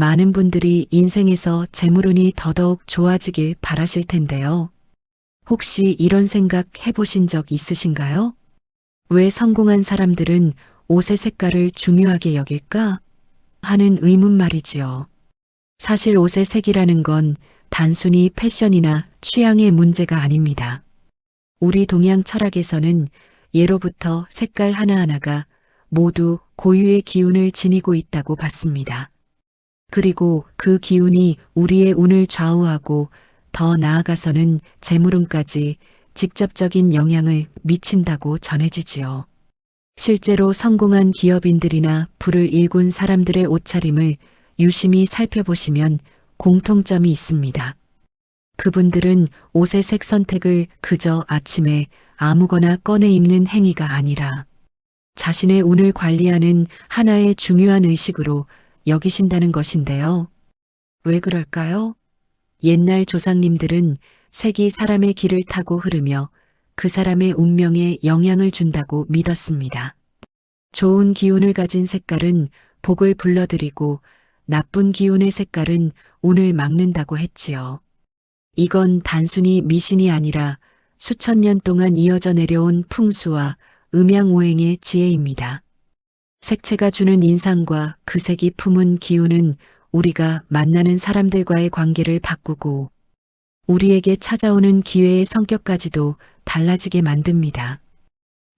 많은 분들이 인생에서 재물운이 더더욱 좋아지길 바라실 텐데요. 혹시 이런 생각 해보신 적 있으신가요? 왜 성공한 사람들은 옷의 색깔을 중요하게 여길까? 하는 의문 말이지요. 사실 옷의 색이라는 건 단순히 패션이나 취향의 문제가 아닙니다. 우리 동양 철학에서는 예로부터 색깔 하나하나가 모두 고유의 기운을 지니고 있다고 봤습니다. 그리고 그 기운이 우리의 운을 좌우하고 더 나아가서는 재물운까지 직접적인 영향을 미친다고 전해지지요. 실제로 성공한 기업인들이나 불을 일군 사람들의 옷차림을 유심히 살펴보시면 공통점이 있습니다. 그분들은 옷의 색 선택을 그저 아침에 아무거나 꺼내 입는 행위가 아니라 자신의 운을 관리하는 하나의 중요한 의식으로 여기신다는 것인데요. 왜 그럴까요? 옛날 조상님들은 색이 사람의 길을 타고 흐르며 그 사람의 운명에 영향을 준다고 믿었습니다. 좋은 기운을 가진 색깔은 복을 불러들이고 나쁜 기운의 색깔은 운을 막는다고 했지요. 이건 단순히 미신이 아니라 수천 년 동안 이어져 내려온 풍수와 음양오행의 지혜입니다. 색채가 주는 인상과 그 색이 품은 기운은 우리가 만나는 사람들과의 관계를 바꾸고 우리에게 찾아오는 기회의 성격까지도 달라지게 만듭니다.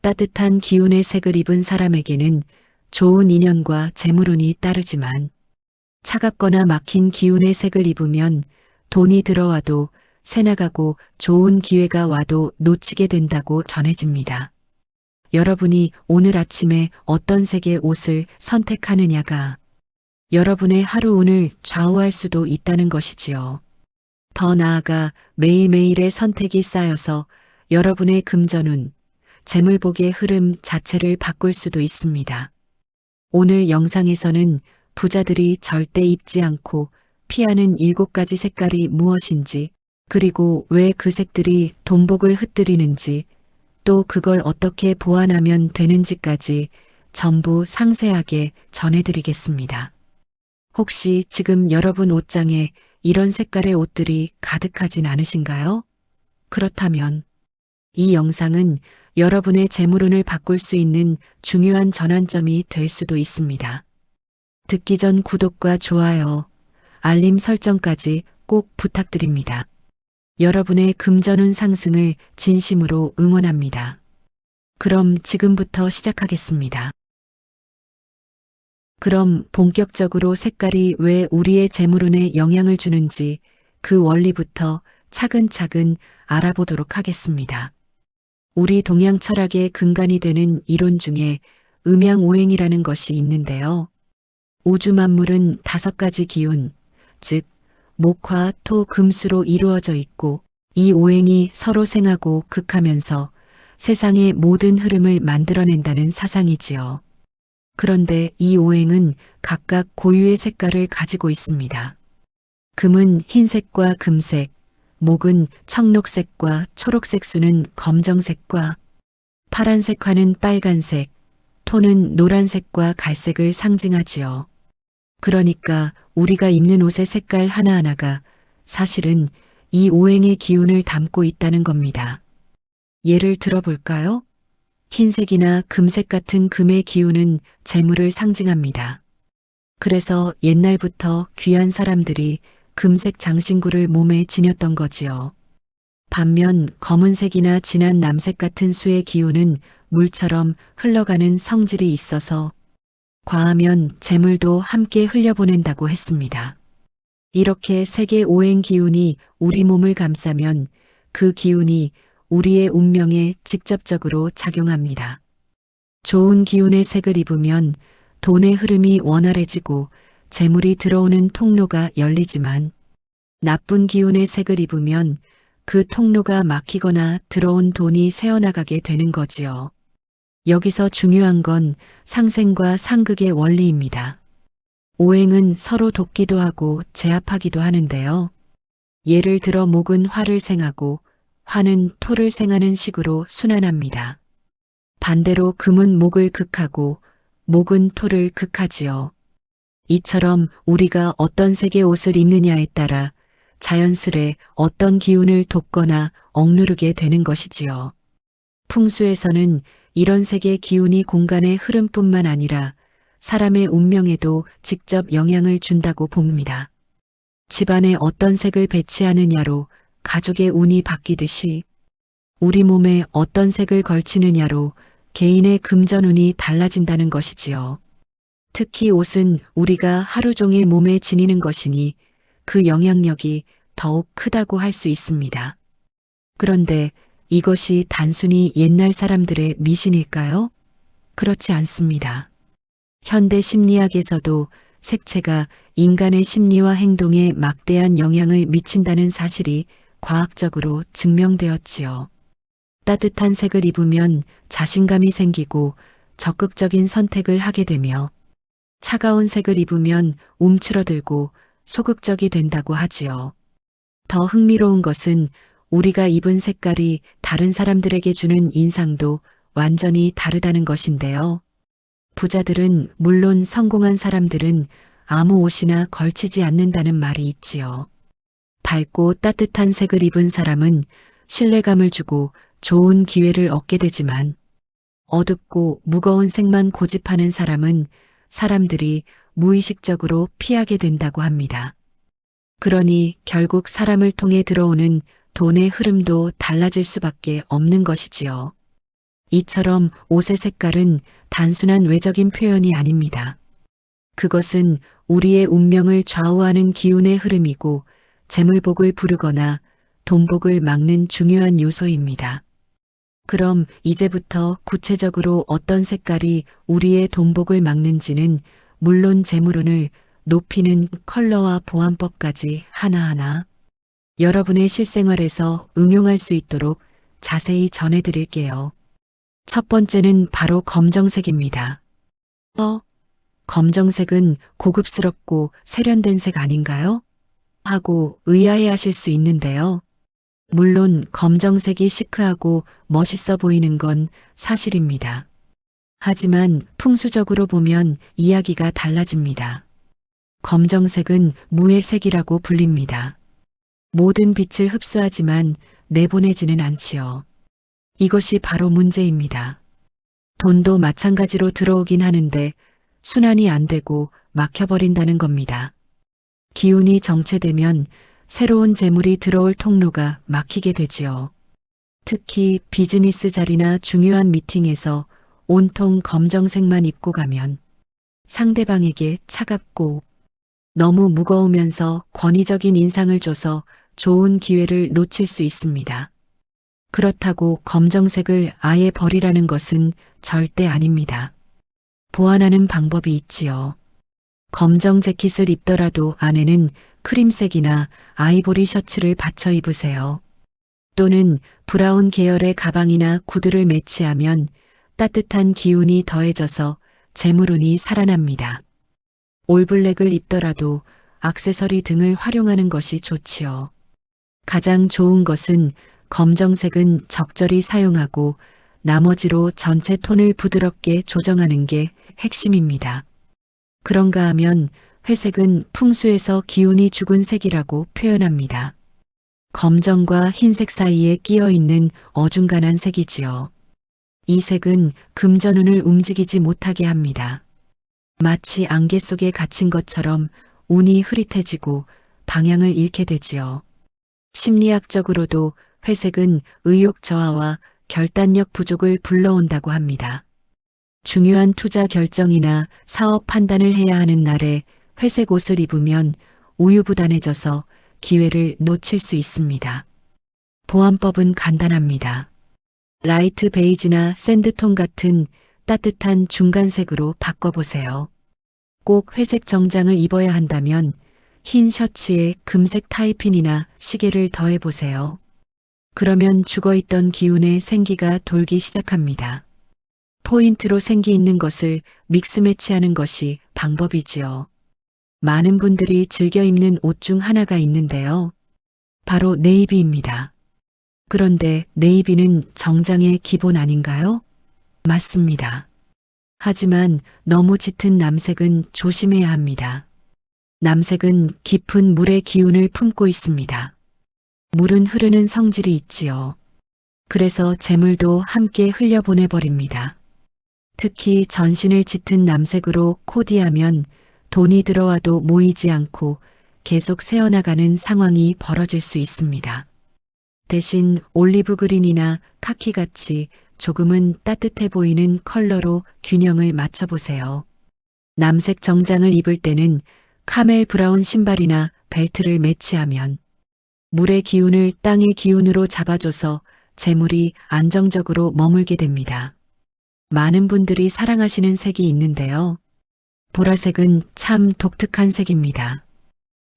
따뜻한 기운의 색을 입은 사람에게는 좋은 인연과 재물운이 따르지만 차갑거나 막힌 기운의 색을 입으면 돈이 들어와도 새나가고 좋은 기회가 와도 놓치게 된다고 전해집니다. 여러분이 오늘 아침에 어떤 색의 옷을 선택하느냐가 여러분의 하루 운을 좌우할 수도 있다는 것이지요. 더 나아가 매일매일의 선택이 쌓여서 여러분의 금전운, 재물복의 흐름 자체를 바꿀 수도 있습니다. 오늘 영상에서는 부자들이 절대 입지 않고 피하는 일곱 가지 색깔이 무엇인지, 그리고 왜 그 색들이 돈복을 흩뜨리는지, 또 그걸 어떻게 보완하면 되는지까지 전부 상세하게 전해드리겠습니다. 혹시 지금 여러분 옷장에 이런 색깔의 옷들이 가득하진 않으신가요? 그렇다면 이 영상은 여러분의 재물운을 바꿀 수 있는 중요한 전환점이 될 수도 있습니다. 듣기 전 구독과 좋아요, 알림 설정까지 꼭 부탁드립니다. 여러분의 금전운 상승을 진심으로 응원합니다. 그럼 지금부터 시작하겠습니다. 그럼 본격적으로 색깔이 왜 우리의 재물운에 영향을 주는지 그 원리부터 차근차근 알아보도록 하겠습니다. 우리 동양 철학의 근간이 되는 이론 중에 음양오행이라는 것이 있는데요. 우주 만물은 다섯 가지 기운, 즉 목화, 토, 금수로 이루어져 있고 이 오행이 서로 생하고 극하면서 세상의 모든 흐름을 만들어낸다는 사상이지요. 그런데 이 오행은 각각 고유의 색깔을 가지고 있습니다. 금은 흰색과 금색, 목은 청록색과 초록색 수는 검정색과 파란색 화는 빨간색, 토는 노란색과 갈색을 상징하지요. 그러니까 우리가 입는 옷의 색깔 하나하나가 사실은 이 오행의 기운을 담고 있다는 겁니다. 예를 들어볼까요? 흰색이나 금색 같은 금의 기운은 재물을 상징합니다. 그래서 옛날부터 귀한 사람들이 금색 장신구를 몸에 지녔던 거지요. 반면 검은색이나 진한 남색 같은 수의 기운은 물처럼 흘러가는 성질이 있어서 과하면 재물도 함께 흘려보낸다고 했습니다. 이렇게 세계 오행 기운이 우리 몸을 감싸면 그 기운이 우리의 운명에 직접적으로 작용합니다. 좋은 기운의 색을 입으면 돈의 흐름이 원활해지고 재물이 들어오는 통로가 열리지만 나쁜 기운의 색을 입으면 그 통로가 막히거나 들어온 돈이 새어나가게 되는 거지요. 여기서 중요한 건 상생과 상극의 원리입니다. 오행은 서로 돕기도 하고 제압하기도 하는데요. 예를 들어 목은 화를 생하고 화는 토를 생하는 식으로 순환합니다. 반대로 금은 목을 극하고 목은 토를 극하지요. 이처럼 우리가 어떤 색의 옷을 입느냐에 따라 자연스레 어떤 기운을 돕거나 억누르게 되는 것이지요. 풍수에서는 이런 색의 기운이 공간의 흐름뿐만 아니라 사람의 운명에도 직접 영향을 준다고 봅니다. 집안에 어떤 색을 배치하느냐로 가족의 운이 바뀌듯이 우리 몸에 어떤 색을 걸치느냐로 개인의 금전운이 달라진다는 것이지요. 특히 옷은 우리가 하루 종일 몸에 지니는 것이니 그 영향력이 더욱 크다고 할 수 있습니다. 그런데 이것이 단순히 옛날 사람들의 미신일까요? 그렇지 않습니다. 현대 심리학에서도 색채가 인간의 심리와 행동에 막대한 영향을 미친다는 사실이 과학적으로 증명되었지요. 따뜻한 색을 입으면 자신감이 생기고 적극적인 선택을 하게 되며 차가운 색을 입으면 움츠러들고 소극적이 된다고 하지요. 더 흥미로운 것은 우리가 입은 색깔이 다른 사람들에게 주는 인상도 완전히 다르다는 것인데요. 부자들은 물론 성공한 사람들은 아무 옷이나 걸치지 않는다는 말이 있지요. 밝고 따뜻한 색을 입은 사람은 신뢰감을 주고 좋은 기회를 얻게 되지만 어둡고 무거운 색만 고집하는 사람은 사람들이 무의식적으로 피하게 된다고 합니다. 그러니 결국 사람을 통해 들어오는 돈의 흐름도 달라질 수밖에 없는 것이지요. 이처럼 옷의 색깔은 단순한 외적인 표현이 아닙니다. 그것은 우리의 운명을 좌우하는 기운의 흐름이고 재물복을 부르거나 돈복을 막는 중요한 요소입니다. 그럼 이제부터 구체적으로 어떤 색깔이 우리의 돈복을 막는지는 물론 재물운을 높이는 컬러와 보안법까지 하나하나 여러분의 실생활에서 응용할 수 있도록 자세히 전해드릴게요. 첫 번째는 바로 검정색입니다. 어? 검정색은 고급스럽고 세련된 색 아닌가요? 하고 의아해 하실 수 있는데요. 물론 검정색이 시크하고 멋있어 보이는 건 사실입니다. 하지만 풍수적으로 보면 이야기가 달라집니다. 검정색은 무의 색이라고 불립니다. 모든 빛을 흡수하지만 내보내지는 않지요. 이것이 바로 문제입니다. 돈도 마찬가지로 들어오긴 하는데 순환이 안 되고 막혀버린다는 겁니다. 기운이 정체되면 새로운 재물이 들어올 통로가 막히게 되지요. 특히 비즈니스 자리나 중요한 미팅에서 온통 검정색만 입고 가면 상대방에게 차갑고 너무 무거우면서 권위적인 인상을 줘서 좋은 기회를 놓칠 수 있습니다. 그렇다고 검정색을 아예 버리라는 것은 절대 아닙니다. 보완하는 방법이 있지요. 검정 재킷을 입더라도 안에는 크림색이나 아이보리 셔츠를 받쳐 입으세요. 또는 브라운 계열의 가방이나 구두를 매치하면 따뜻한 기운이 더해져서 재물운이 살아납니다. 올블랙을 입더라도 악세서리 등을 활용하는 것이 좋지요. 가장 좋은 것은 검정색은 적절히 사용하고 나머지로 전체 톤을 부드럽게 조정하는 게 핵심입니다. 그런가 하면 회색은 풍수에서 기운이 죽은 색이라고 표현합니다. 검정과 흰색 사이에 끼어 있는 어중간한 색이지요. 이 색은 금전운을 움직이지 못하게 합니다. 마치 안개 속에 갇힌 것처럼 운이 흐릿해지고 방향을 잃게 되지요. 심리학적으로도 회색은 의욕 저하와 결단력 부족을 불러온다고 합니다. 중요한 투자 결정이나 사업 판단을 해야 하는 날에 회색 옷을 입으면 우유부단해져서 기회를 놓칠 수 있습니다. 보안법은 간단합니다. 라이트 베이지나 샌드톤 같은 따뜻한 중간색으로 바꿔보세요. 꼭 회색 정장을 입어야 한다면 흰 셔츠에 금색 타이핀이나 시계를 더해보세요. 그러면 죽어있던 기운의 생기가 돌기 시작합니다. 포인트로 생기 있는 것을 믹스 매치하는 것이 방법이지요. 많은 분들이 즐겨 입는 옷 중 하나가 있는데요. 바로 네이비입니다. 그런데 네이비는 정장의 기본 아닌가요? 맞습니다. 하지만 너무 짙은 남색은 조심해야 합니다. 남색은 깊은 물의 기운을 품고 있습니다. 물은 흐르는 성질이 있지요. 그래서 재물도 함께 흘려보내버립니다. 특히 전신을 짙은 남색으로 코디하면 돈이 들어와도 모이지 않고 계속 새어나가는 상황이 벌어질 수 있습니다. 대신 올리브 그린이나 카키같이 조금은 따뜻해 보이는 컬러로 균형을 맞춰보세요. 남색 정장을 입을 때는 카멜 브라운 신발이나 벨트를 매치하면 물의 기운을 땅의 기운으로 잡아줘서 재물이 안정적으로 머물게 됩니다. 많은 분들이 사랑하시는 색이 있는데요. 보라색은 참 독특한 색입니다.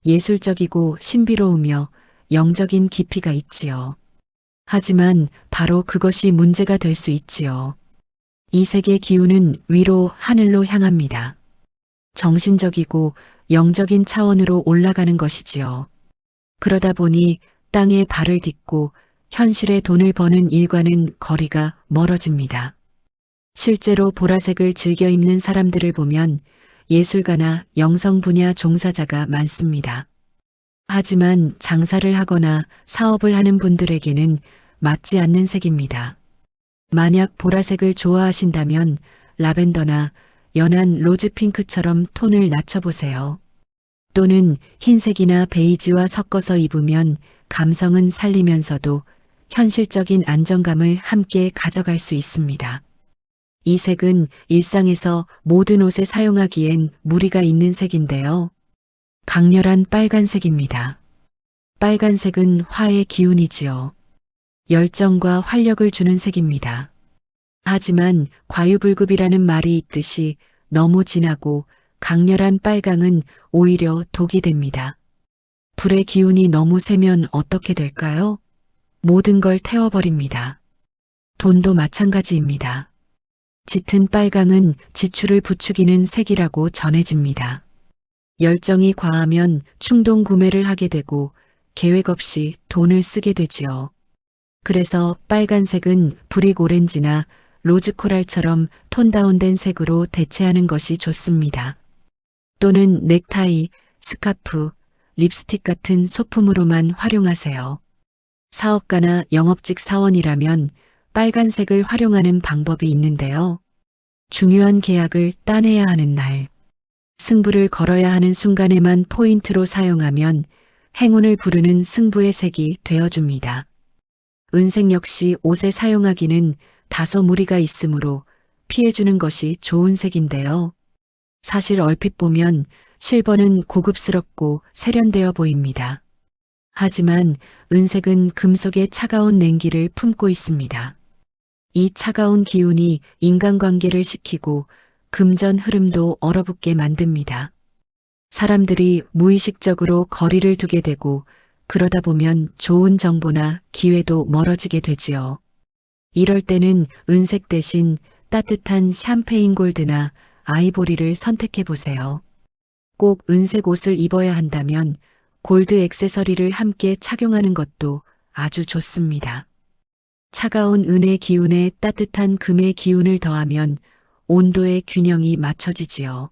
예술적이고 신비로우며 영적인 깊이가 있지요. 하지만 바로 그것이 문제가 될 수 있지요. 이 색의 기운은 위로 하늘로 향합니다. 정신적이고 영적인 차원으로 올라가는 것이지요. 그러다 보니 땅에 발을 딛고 현실의 돈을 버는 일과는 거리가 멀어집니다. 실제로 보라색을 즐겨 입는 사람들을 보면 예술가나 영성 분야 종사자가 많습니다. 하지만 장사를 하거나 사업을 하는 분들에게는 맞지 않는 색입니다. 만약 보라색을 좋아하신다면 라벤더나 연한 로즈 핑크처럼 톤을 낮춰보세요. 또는 흰색이나 베이지와 섞어서 입으면 감성은 살리면서도 현실적인 안정감을 함께 가져갈 수 있습니다. 이 색은 일상에서 모든 옷에 사용하기엔 무리가 있는 색인데요. 강렬한 빨간색입니다. 빨간색은 화의 기운이지요. 열정과 활력을 주는 색입니다. 하지만 과유불급이라는 말이 있듯이 너무 진하고 강렬한 빨강은 오히려 독이 됩니다. 불의 기운이 너무 세면 어떻게 될까요? 모든 걸 태워버립니다. 돈도 마찬가지입니다. 짙은 빨강은 지출을 부추기는 색이라고 전해집니다. 열정이 과하면 충동 구매를 하게 되고 계획 없이 돈을 쓰게 되지요. 그래서 빨간색은 브릭 오렌지나 로즈 코랄처럼 톤 다운된 색으로 대체하는 것이 좋습니다. 또는 넥타이, 스카프, 립스틱 같은 소품으로만 활용하세요. 사업가나 영업직 사원이라면 빨간색을 활용하는 방법이 있는데요. 중요한 계약을 따내야 하는 날, 승부를 걸어야 하는 순간에만 포인트로 사용하면 행운을 부르는 승부의 색이 되어줍니다. 은색 역시 옷에 사용하기는 다소 무리가 있으므로 피해주는 것이 좋은 색인데요. 사실 얼핏 보면 실버는 고급스럽고 세련되어 보입니다. 하지만 은색은 금속의 차가운 냉기를 품고 있습니다. 이 차가운 기운이 인간관계를 식히고 금전 흐름도 얼어붙게 만듭니다. 사람들이 무의식적으로 거리를 두게 되고 그러다 보면 좋은 정보나 기회도 멀어지게 되지요. 이럴 때는 은색 대신 따뜻한 샴페인 골드나 아이보리를 선택해 보세요. 꼭 은색 옷을 입어야 한다면 골드 액세서리를 함께 착용하는 것도 아주 좋습니다. 차가운 은의 기운에 따뜻한 금의 기운을 더하면 온도의 균형이 맞춰지지요.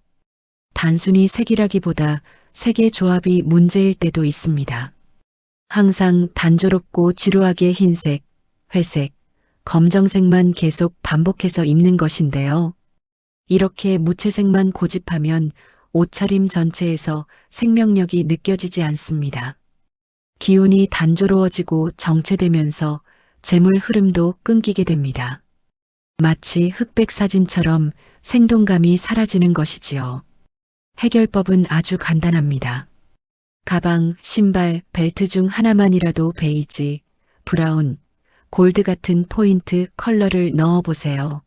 단순히 색이라기보다 색의 조합이 문제일 때도 있습니다. 항상 단조롭고 지루하게 흰색, 회색, 검정색만 계속 반복해서 입는 것인데요. 이렇게 무채색만 고집하면 옷차림 전체에서 생명력이 느껴지지 않습니다. 기운이 단조로워지고 정체되면서 재물 흐름도 끊기게 됩니다. 마치 흑백 사진처럼 생동감이 사라지는 것이지요. 해결법은 아주 간단합니다. 가방, 신발, 벨트 중 하나만이라도 베이지, 브라운, 골드 같은 포인트 컬러를 넣어 보세요.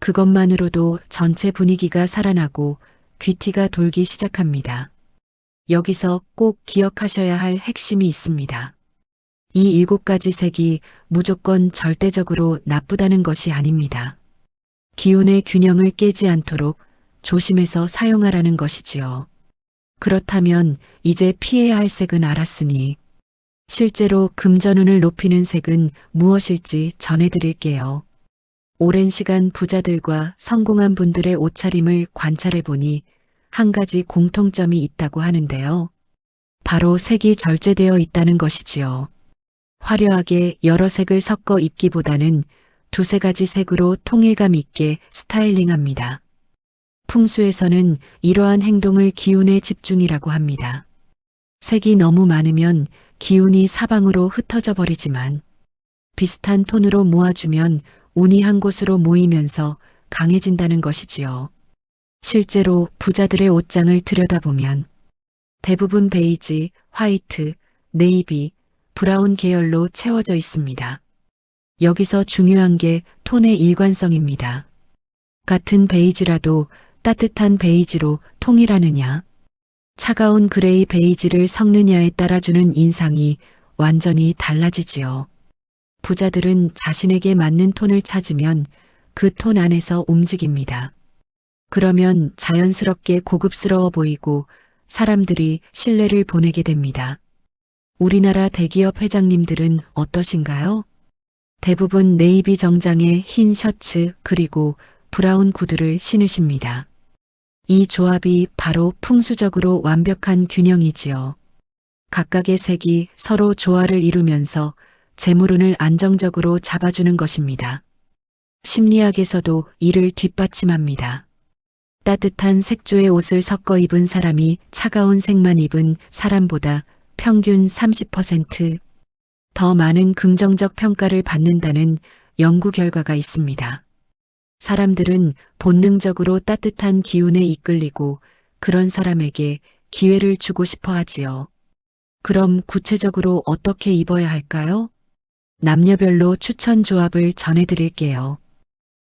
그것만으로도 전체 분위기가 살아나고 귀티가 돌기 시작합니다. 여기서 꼭 기억하셔야 할 핵심이 있습니다. 이 일곱 가지 색이 무조건 절대적으로 나쁘다는 것이 아닙니다. 기운의 균형을 깨지 않도록 조심해서 사용하라는 것이지요. 그렇다면 이제 피해야 할 색은 알았으니 실제로 금전운을 높이는 색은 무엇일지 전해드릴게요. 오랜 시간 부자들과 성공한 분들의 옷차림을 관찰해 보니 한 가지 공통점이 있다고 하는데요. 바로 색이 절제되어 있다는 것이지요. 화려하게 여러 색을 섞어 입기보다는 두세 가지 색으로 통일감 있게 스타일링합니다. 풍수에서는 이러한 행동을 기운의 집중이라고 합니다. 색이 너무 많으면 기운이 사방으로 흩어져 버리지만 비슷한 톤으로 모아주면 운이 한 곳으로 모이면서 강해진다는 것이지요. 실제로 부자들의 옷장을 들여다보면 대부분 베이지, 화이트, 네이비, 브라운 계열로 채워져 있습니다. 여기서 중요한 게 톤의 일관성입니다. 같은 베이지라도 따뜻한 베이지로 통일하느냐, 차가운 그레이 베이지를 섞느냐에 따라 주는 인상이 완전히 달라지지요. 부자들은 자신에게 맞는 톤을 찾으면 그 톤 안에서 움직입니다. 그러면 자연스럽게 고급스러워 보이고 사람들이 신뢰를 보내게 됩니다. 우리나라 대기업 회장님들은 어떠신가요? 대부분 네이비 정장에 흰 셔츠 그리고 브라운 구두를 신으십니다. 이 조합이 바로 풍수적으로 완벽한 균형이지요. 각각의 색이 서로 조화를 이루면서 재물운을 안정적으로 잡아주는 것입니다. 심리학에서도 이를 뒷받침합니다. 따뜻한 색조의 옷을 섞어 입은 사람이 차가운 색만 입은 사람보다 평균 30%더 많은 긍정적 평가를 받는다는 연구 결과가 있습니다. 사람들은 본능적으로 따뜻한 기운에 이끌리고 그런 사람에게 기회를 주고 싶어 하지요. 그럼 구체적으로 어떻게 입어야 할까요? 남녀별로 추천 조합을 전해드릴게요.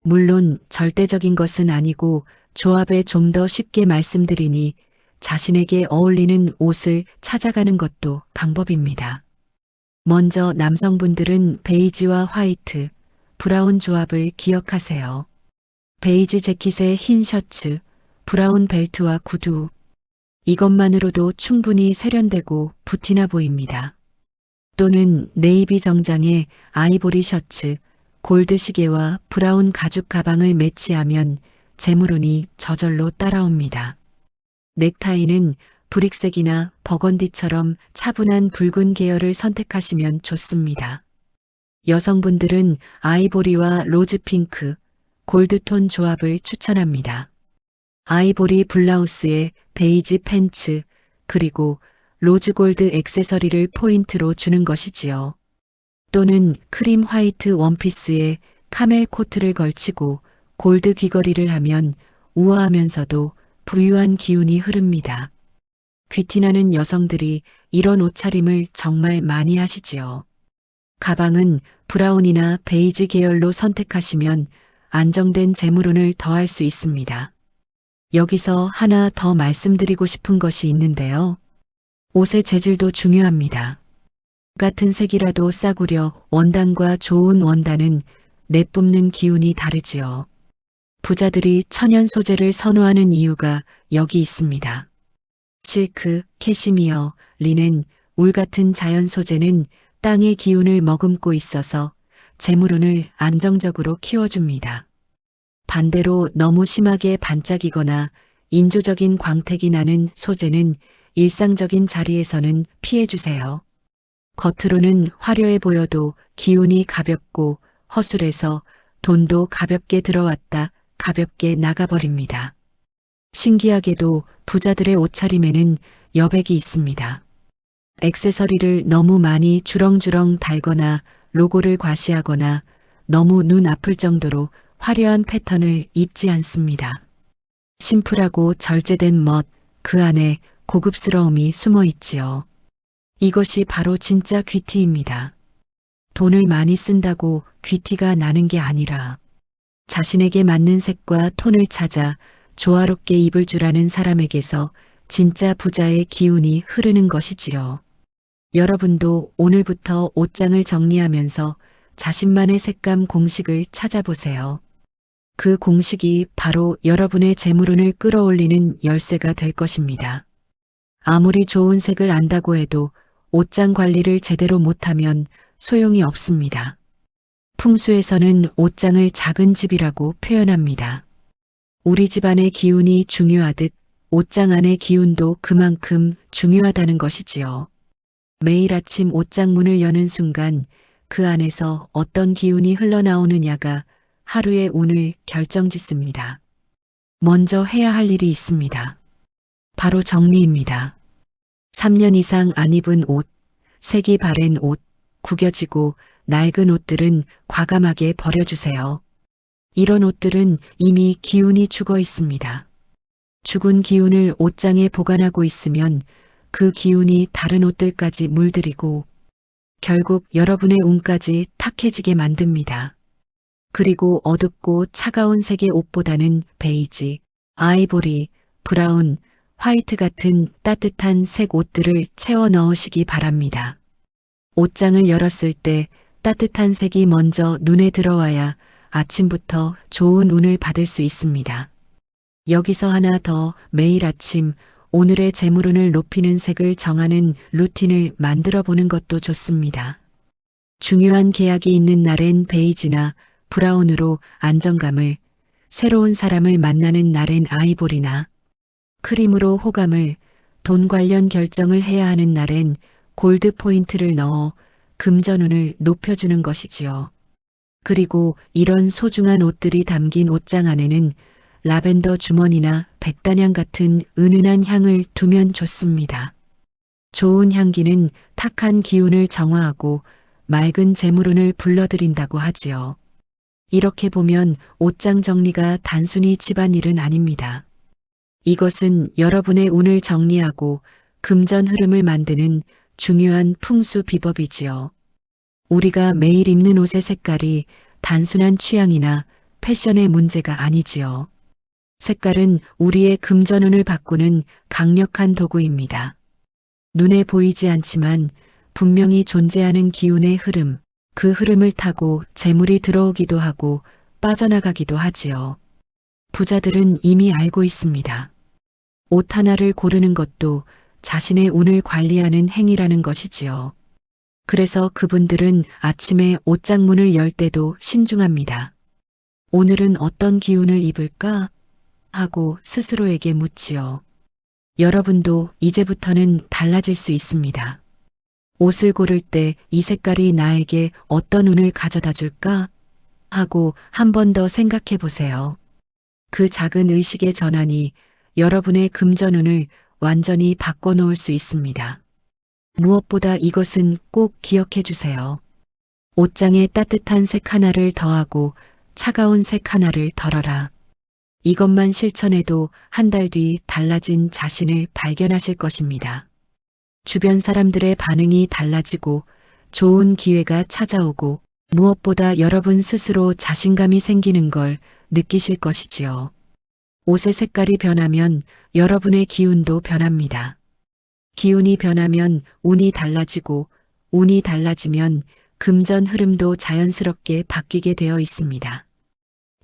물론 절대적인 것은 아니고 조합에 좀 더 쉽게 말씀드리니 자신에게 어울리는 옷을 찾아가는 것도 방법입니다. 먼저 남성분들은 베이지와 화이트, 브라운 조합을 기억하세요. 베이지 재킷에 흰 셔츠, 브라운 벨트와 구두. 이것만으로도 충분히 세련되고 부티나 보입니다. 또는 네이비 정장에 아이보리 셔츠, 골드 시계와 브라운 가죽 가방을 매치하면 재물운이 저절로 따라옵니다. 넥타이는 브릭색이나 버건디처럼 차분한 붉은 계열을 선택하시면 좋습니다. 여성분들은 아이보리와 로즈 핑크, 골드톤 조합을 추천합니다. 아이보리 블라우스에 베이지 팬츠, 그리고 로즈골드 액세서리를 포인트로 주는 것이지요. 또는 크림 화이트 원피스에 카멜 코트를 걸치고 골드 귀걸이를 하면 우아하면서도 부유한 기운이 흐릅니다. 귀티나는 여성들이 이런 옷차림을 정말 많이 하시지요. 가방은 브라운이나 베이지 계열로 선택하시면 안정된 재물운을 더할 수 있습니다. 여기서 하나 더 말씀드리고 싶은 것이 있는데요. 옷의 재질도 중요합니다. 같은 색이라도 싸구려 원단과 좋은 원단은 내뿜는 기운이 다르지요. 부자들이 천연 소재를 선호하는 이유가 여기 있습니다. 실크, 캐시미어, 리넨, 울 같은 자연 소재는 땅의 기운을 머금고 있어서 재물운을 안정적으로 키워줍니다. 반대로 너무 심하게 반짝이거나 인조적인 광택이 나는 소재는 일상적인 자리에서는 피해주세요. 겉으로는 화려해 보여도 기운이 가볍고 허술해서 돈도 가볍게 들어왔다 가볍게 나가버립니다. 신기하게도 부자들의 옷차림에는 여백이 있습니다. 액세서리를 너무 많이 주렁주렁 달거나 로고를 과시하거나 너무 눈 아플 정도로 화려한 패턴을 입지 않습니다. 심플하고 절제된 멋, 그 안에 고급스러움이 숨어 있지요. 이것이 바로 진짜 귀티입니다. 돈을 많이 쓴다고 귀티가 나는 게 아니라 자신에게 맞는 색과 톤을 찾아 조화롭게 입을 줄 아는 사람에게서 진짜 부자의 기운이 흐르는 것이지요. 여러분도 오늘부터 옷장을 정리하면서 자신만의 색감 공식을 찾아보세요. 그 공식이 바로 여러분의 재물운을 끌어올리는 열쇠가 될 것입니다. 아무리 좋은 색을 안다고 해도 옷장 관리를 제대로 못하면 소용이 없습니다. 풍수에서는 옷장을 작은 집이라고 표현합니다. 우리 집안의 기운이 중요하듯 옷장 안의 기운도 그만큼 중요하다는 것이지요. 매일 아침 옷장 문을 여는 순간 그 안에서 어떤 기운이 흘러나오느냐가 하루의 운을 결정짓습니다. 먼저 해야 할 일이 있습니다. 바로 정리입니다. 3년 이상 안 입은 옷, 색이 바랜 옷, 구겨지고 낡은 옷들은 과감하게 버려주세요. 이런 옷들은 이미 기운이 죽어 있습니다. 죽은 기운을 옷장에 보관하고 있으면 그 기운이 다른 옷들까지 물들이고 결국 여러분의 운까지 탁해지게 만듭니다. 그리고 어둡고 차가운 색의 옷보다는 베이지, 아이보리, 브라운, 화이트 같은 따뜻한 색 옷들을 채워 넣으시기 바랍니다. 옷장을 열었을 때 따뜻한 색이 먼저 눈에 들어와야 아침부터 좋은 운을 받을 수 있습니다. 여기서 하나 더 매일 아침 오늘의 재물운을 높이는 색을 정하는 루틴을 만들어 보는 것도 좋습니다. 중요한 계약이 있는 날엔 베이지나 브라운으로 안정감을, 새로운 사람을 만나는 날엔 아이보리나 크림으로 호감을, 돈 관련 결정을 해야 하는 날엔 골드 포인트를 넣어 금전운을 높여주는 것이지요. 그리고 이런 소중한 옷들이 담긴 옷장 안에는 라벤더 주머니나 백단향 같은 은은한 향을 두면 좋습니다. 좋은 향기는 탁한 기운을 정화하고 맑은 재물운을 불러들인다고 하지요. 이렇게 보면 옷장 정리가 단순히 집안일은 아닙니다. 이것은 여러분의 운을 정리하고 금전 흐름을 만드는 중요한 풍수 비법이지요. 우리가 매일 입는 옷의 색깔이 단순한 취향이나 패션의 문제가 아니지요. 색깔은 우리의 금전운을 바꾸는 강력한 도구입니다. 눈에 보이지 않지만 분명히 존재하는 기운의 흐름, 그 흐름을 타고 재물이 들어오기도 하고 빠져나가기도 하지요. 부자들은 이미 알고 있습니다. 옷 하나를 고르는 것도 자신의 운을 관리하는 행위라는 것이지요. 그래서 그분들은 아침에 옷장 문을 열 때도 신중합니다. 오늘은 어떤 기운을 입을까? 하고 스스로에게 묻지요. 여러분도 이제부터는 달라질 수 있습니다. 옷을 고를 때 이 색깔이 나에게 어떤 운을 가져다 줄까? 하고 한 번 더 생각해 보세요. 그 작은 의식의 전환이 여러분의 금전운을 완전히 바꿔놓을 수 있습니다. 무엇보다 이것은 꼭 기억해 주세요. 옷장에 따뜻한 색 하나를 더하고 차가운 색 하나를 덜어라. 이것만 실천해도 한 달 뒤 달라진 자신을 발견하실 것입니다. 주변 사람들의 반응이 달라지고 좋은 기회가 찾아오고 무엇보다 여러분 스스로 자신감이 생기는 걸 느끼실 것이지요. 옷의 색깔이 변하면 여러분의 기운도 변합니다. 기운이 변하면 운이 달라지고 운이 달라지면 금전 흐름도 자연스럽게 바뀌게 되어 있습니다.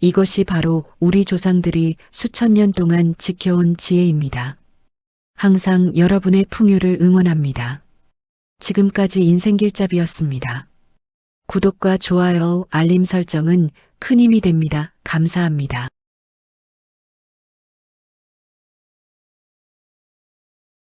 이것이 바로 우리 조상들이 수천 년 동안 지켜온 지혜입니다. 항상 여러분의 풍요를 응원합니다. 지금까지 인생길잡이었습니다. 구독과 좋아요, 알림 설정은 큰 힘이 됩니다. 감사합니다.